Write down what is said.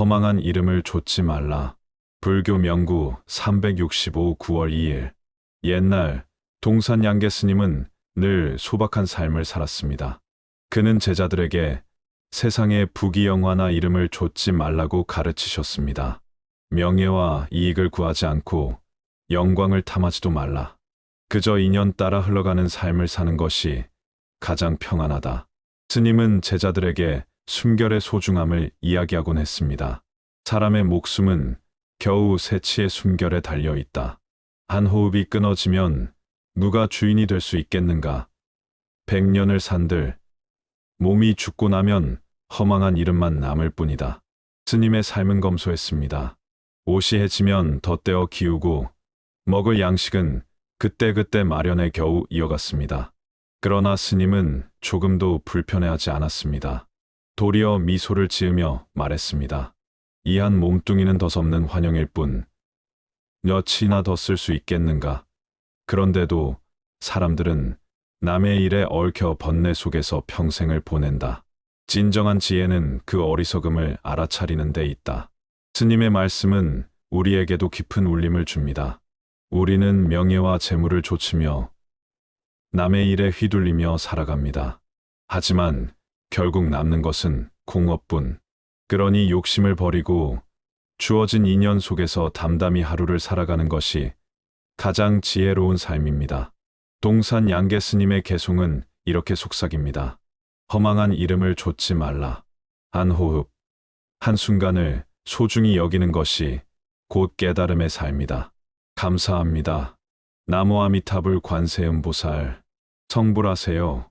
허망한 이름을 좇지 말라. 불교 명구 365 9월 2일. 옛날 동산 양계 스님은 늘 소박한 삶을 살았습니다. 그는 제자들에게 세상의 부귀영화나 이름을 좇지 말라고 가르치셨습니다. 명예와 이익을 구하지 않고 영광을 탐하지도 말라. 그저 인연 따라 흘러가는 삶을 사는 것이 가장 평안하다. 스님은 제자들에게 숨결의 소중함을 이야기하곤 했습니다. 사람의 목숨은 겨우 새치의 숨결에 달려 있다. 한 호흡이 끊어지면 누가 주인이 될 수 있겠는가? 백년을 산들 몸이 죽고 나면 허망한 이름만 남을 뿐이다. 스님의 삶은 검소했습니다. 옷이 해지면 덧대어 기우고 먹을 양식은 그때그때 마련에 겨우 이어갔습니다. 그러나 스님은 조금도 불편해하지 않았습니다. 도리어 미소를 지으며 말했습니다. 이한 몸뚱이는 덧없는 환영일 뿐 몇이나 더 쓸 수 있겠는가. 그런데도 사람들은 남의 일에 얽혀 번뇌 속에서 평생을 보낸다. 진정한 지혜는 그 어리석음을 알아차리는 데 있다. 스님의 말씀은 우리에게도 깊은 울림을 줍니다. 우리는 명예와 재물을 좇으며 남의 일에 휘둘리며 살아갑니다. 하지만 결국 남는 것은 공업뿐. 그러니 욕심을 버리고 주어진 인연 속에서 담담히 하루를 살아가는 것이 가장 지혜로운 삶입니다. 동산 양계 스님의 개송은 이렇게 속삭입니다. 허망한 이름을 좇지 말라. 한 호흡, 한 순간을 소중히 여기는 것이 곧 깨달음의 삶이다. 감사합니다. 나무 아미타불 관세음보살 성불하세요.